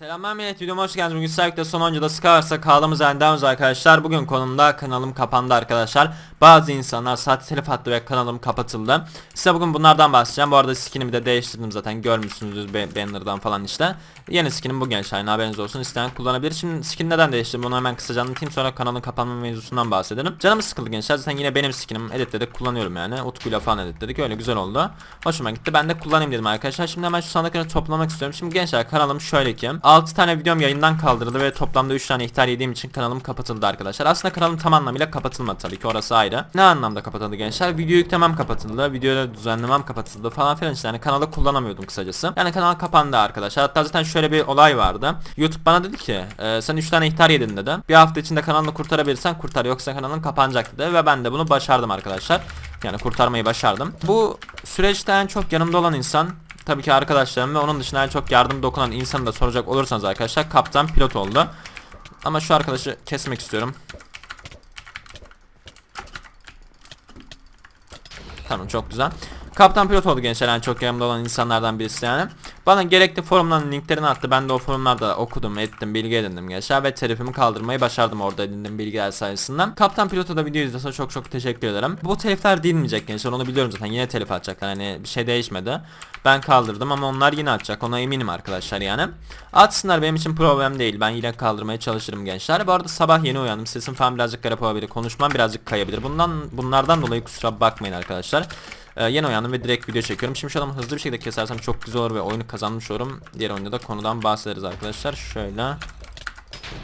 Selamlar millet videoma hoş geldiniz. Bugün Servik'te son oyuncuda Skywars'a kaldığımız yerden arkadaşlar. Bugün konumda kanalım kapandı arkadaşlar. Bazı insanlar saat telif attı ve kanalım kapatıldı. Size bugün bunlardan bahsedeceğim. Bu arada skinimi de değiştirdim zaten görmüşsünüz be- banner'dan falan işte. Yeni skinim bu gençler haberiniz olsun. İsteyen kullanabilir. Şimdi skin neden değiştirdim bunu hemen kısaca anlatayım sonra kanalın kapanma mevzusundan bahsedelim. Canım sıkıldı gençler zaten yine benim skinim editledik kullanıyorum yani. Utku'yla falan editledik öyle güzel oldu. Hoşuma gitti ben de kullanayım dedim arkadaşlar. Şimdi hemen şu sandıkları toplamak istiyorum. Şimdi gençler kanalım şöyle ki 6 tane videom yayından kaldırıldı ve toplamda 3 tane ihtar yediğim için kanalım kapatıldı arkadaşlar. Aslında kanalım tam anlamıyla kapatılmadı tabii ki orası ayrı. Ne anlamda kapatıldı gençler? Video yüklemem kapatıldı, videoları düzenlemem kapatıldı falan filan işte yani kanalı kullanamıyordum kısacası. Yani kanal kapandı arkadaşlar. Hatta zaten şöyle bir olay vardı. YouTube bana dedi ki e, sen 3 tane ihtar yedin dedi. Bir hafta içinde kanalını kurtarabilirsen kurtar yoksa kanalın kapanacak dedi ve ben de bunu başardım arkadaşlar. Yani kurtarmayı başardım. Bu süreçte en çok yanımda olan insan tabii ki arkadaşlarım ve onun dışında çok yardım dokunan insanı da soracak olursanız arkadaşlar kaptan pilot oldu. Ama şu arkadaşı kesmek istiyorum. Tamam çok güzel. Kaptan pilot oldu gençler en çok yanımda olan insanlardan birisi yani. Bana gerekli forumların linklerini attı. Ben de o forumlarda okudum, ettim, bilgi edindim gençler ve telifimi kaldırmayı başardım orada edindiğim bilgiler sayesinde. Kaptan pilota da video izliyorsa çok çok teşekkür ederim. Bu telifler dinmeyecek gençler onu biliyorum zaten yine telif atacaklar hani bir şey değişmedi. Ben kaldırdım ama onlar yine atacak ona eminim arkadaşlar yani. Atsınlar benim için problem değil ben yine kaldırmaya çalışırım gençler. Bu arada sabah yeni uyandım sesim falan birazcık garip olabilir konuşmam birazcık kayabilir. Bundan bunlardan dolayı kusura bakmayın arkadaşlar. Ee, yeni uyandım ve direkt video çekiyorum. Şimdi şu adamı hızlı bir şekilde kesersem çok güzel olur ve oyunu kazanmış olurum. Diğer oyunda da konudan bahsederiz arkadaşlar. Şöyle.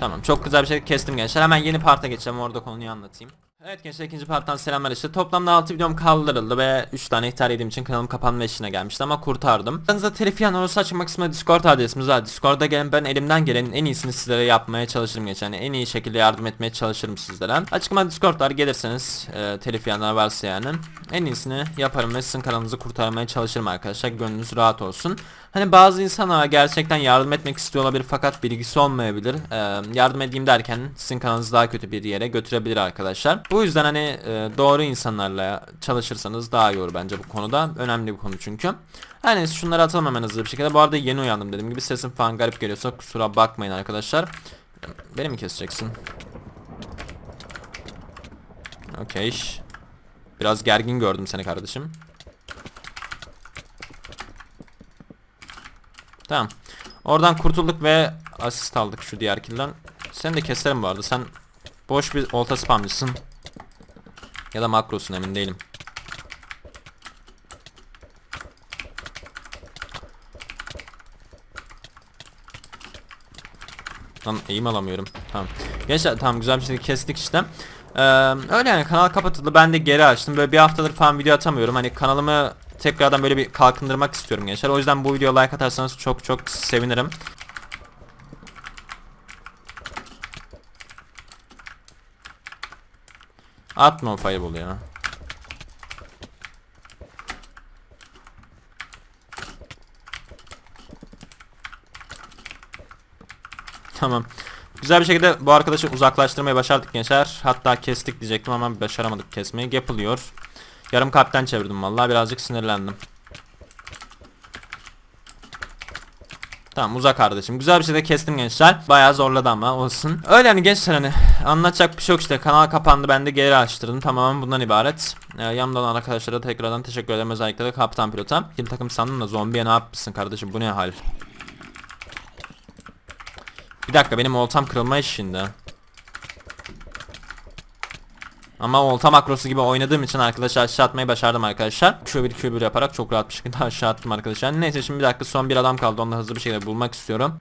Tamam çok güzel bir şekilde kestim gençler. Hemen yeni parta geçeceğim orada konuyu anlatayım. Evet gençler ikinci parttan selamlar işte toplamda 6 videom kaldırıldı ve 3 tane ihtar yediğim için kanalım kapanma işine gelmişti ama kurtardım. Aranızda telif olursa açık kısmında discord adresimiz var. Discord'a gelin ben elimden gelenin en iyisini sizlere yapmaya çalışırım gençler. Yani en iyi şekilde yardım etmeye çalışırım sizlere. Açıklamada discord var gelirseniz e, telif varsa yani en iyisini yaparım ve sizin kanalınızı kurtarmaya çalışırım arkadaşlar. Gönlünüz rahat olsun. Hani bazı insanlar gerçekten yardım etmek istiyor olabilir fakat bilgisi olmayabilir. Ee, yardım edeyim derken sizin kanalınızı daha kötü bir yere götürebilir arkadaşlar. Bu yüzden hani e, doğru insanlarla çalışırsanız daha iyi olur bence bu konuda. Önemli bir konu çünkü. Her neyse şunları atalım hemen hızlı bir şekilde. Bu arada yeni uyandım dediğim gibi sesim falan garip geliyorsa kusura bakmayın arkadaşlar. Beni mi keseceksin? Okey. Biraz gergin gördüm seni kardeşim. Tamam. Oradan kurtulduk ve asist aldık şu diğer kilden. Seni de keserim arada. Sen boş bir olta spamcısın. Ya da makrosun emin değilim. Lan eğim alamıyorum. Tamam. Gençler tamam güzel bir şekilde kestik işte. Ee, öyle yani kanal kapatıldı. Ben de geri açtım. Böyle bir haftadır falan video atamıyorum. Hani kanalımı tekrardan böyle bir kalkındırmak istiyorum gençler. O yüzden bu videoya like atarsanız çok çok sevinirim. Atma o fireball ya. Tamam. Güzel bir şekilde bu arkadaşı uzaklaştırmayı başardık gençler. Hatta kestik diyecektim ama başaramadık kesmeyi. Yapılıyor. Yarım kalpten çevirdim vallahi birazcık sinirlendim. Tamam uzak kardeşim. Güzel bir şekilde kestim gençler. Bayağı zorladı ama olsun. Öyle hani gençler hani anlatacak bir şey yok işte. Kanal kapandı ben de geri açtırdım. Tamamen bundan ibaret. Ee, yanımda arkadaşlara tekrardan teşekkür ederim. Özellikle de kaptan pilota. Kim takım sandım da zombiye ne yapmışsın kardeşim bu ne hal? Bir dakika benim oltam kırılma şimdi. Ama olta makrosu gibi oynadığım için arkadaşlar aşağı atmayı başardım arkadaşlar. Q1 Q1 yaparak çok rahat bir şekilde aşağı attım arkadaşlar. Neyse şimdi bir dakika son bir adam kaldı. Onu hızlı bir şekilde bulmak istiyorum.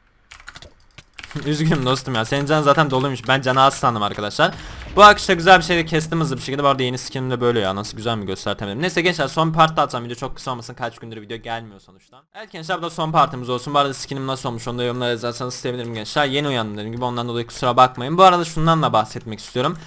Üzgünüm dostum ya. Senin can zaten doluymuş. Ben canı az sandım arkadaşlar. Bu akışta güzel bir şekilde kestim hızlı bir şekilde. Bu arada yeni skinim de böyle ya. Nasıl güzel mi göstertemedim. Neyse gençler son partta atsam video çok kısa olmasın. Kaç gündür video gelmiyor sonuçta. Evet gençler bu da son partimiz olsun. Bu arada skinim nasıl olmuş onu da yorumlara yazarsanız sevinirim gençler. Yeni uyandım dediğim gibi ondan dolayı kusura bakmayın. Bu arada şundan da bahsetmek istiyorum.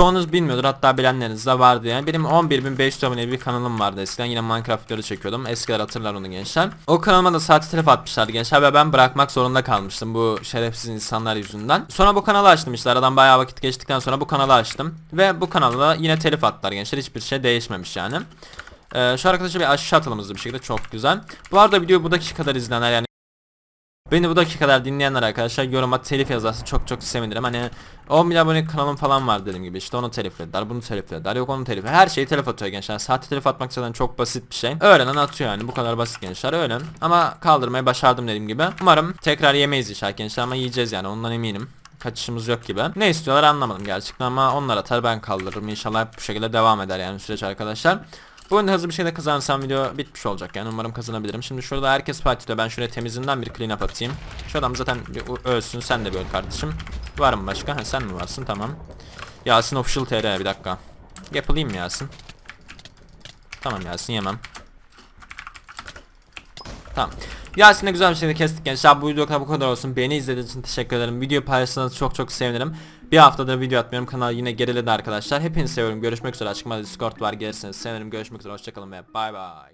Çoğunuz bilmiyordur hatta bilenleriniz de vardı yani. Benim 11.500 aboneli bir kanalım vardı eskiden. Yine Minecraft videoları çekiyordum. Eskiler hatırlar onu gençler. O kanalıma da saati telef atmışlardı gençler ve ben bırakmak zorunda kalmıştım bu şerefsiz insanlar yüzünden. Sonra bu kanalı açtım işte aradan bayağı vakit geçtikten sonra bu kanalı açtım. Ve bu kanalda yine telif attılar gençler. Hiçbir şey değişmemiş yani. Ee, şu arkadaşa bir aşağı atalım bir şekilde çok güzel. Bu arada video bu dakika kadar izlenenler yani Beni bu dakikalar dinleyenler arkadaşlar yoruma telif yazarsa çok çok sevinirim. Hani 10 bin abone kanalım falan var dediğim gibi. İşte onu teliflediler bunu teliflediler yok onu telif her şeyi telif atıyor gençler. Sahte telif atmak zaten çok basit bir şey. Öğrenen atıyor yani. Bu kadar basit gençler öyle ama kaldırmayı başardım dediğim gibi. Umarım tekrar yemeyiz inşallah gençler ama yiyeceğiz yani. Ondan eminim. Kaçışımız yok gibi. Ne istiyorlar anlamadım gerçekten ama onlar atar ben kaldırırım. İnşallah bu şekilde devam eder yani süreç arkadaşlar. Bu oyunda hızlı bir şekilde kazanırsam video bitmiş olacak yani umarım kazanabilirim. Şimdi şurada herkes partide ben şuraya temizinden bir clean up atayım. Şu adam zaten ölsün sen de bir öl kardeşim. Var mı başka? Ha sen mi varsın tamam. Yasin official tr bir dakika. Yapılayım Yasin? Tamam Yasin yemem. Tamam. Yasin'le güzel bir şekilde kestik gençler. Bu video bu kadar olsun. Beni izlediğiniz için teşekkür ederim. Video paylaşırsanız çok çok sevinirim. Bir haftada video atmıyorum. Kanal yine geriledi arkadaşlar. Hepinizi seviyorum. Görüşmek üzere. Açıklamada Discord var. Gelirseniz sevinirim. Görüşmek üzere. Hoşçakalın ve bay bay.